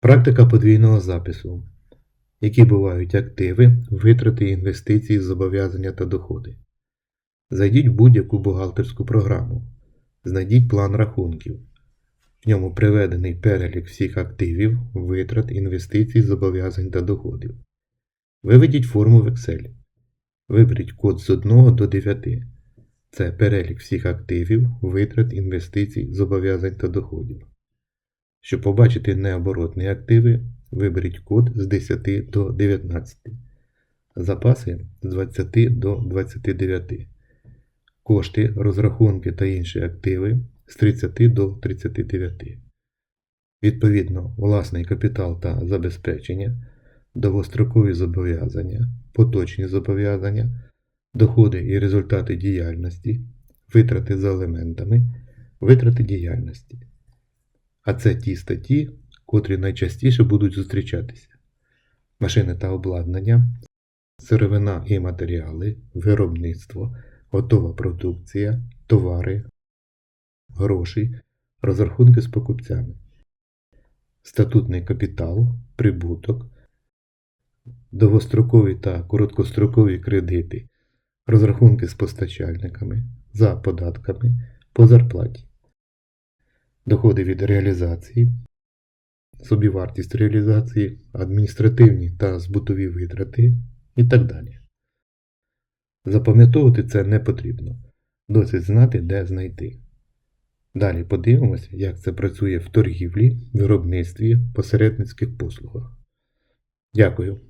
Практика подвійного запису. Які бувають активи, витрати, інвестиції, зобов'язання та доходи. Зайдіть в будь-яку бухгалтерську програму. Знайдіть план рахунків. В ньому приведений перелік всіх активів, витрат, інвестицій, зобов'язань та доходів. Виведіть форму в Excel. Виберіть код з 1 до 9. Це перелік всіх активів, витрат, інвестицій, зобов'язань та доходів. Щоб побачити необоротні активи, виберіть код з 10 до 19. Запаси з 20 до 29. Кошти, розрахунки та інші активи з 30 до 39. Відповідно, власний капітал та забезпечення, довгострокові зобов'язання, поточні зобов'язання, доходи і результати діяльності, витрати за елементами, витрати діяльності. А це ті статті, котрі найчастіше будуть зустрічатися: машини та обладнання, сировина і матеріали, виробництво, готова продукція, товари, гроші, розрахунки з покупцями, статутний капітал, прибуток, довгострокові та короткострокові кредити, розрахунки з постачальниками, за податками, по зарплаті доходи від реалізації, собівартість реалізації, адміністративні та збутові витрати і так далі. Запам'ятовувати це не потрібно, досить знати, де знайти. Далі подивимося, як це працює в торгівлі, виробництві, посередницьких послугах. Дякую.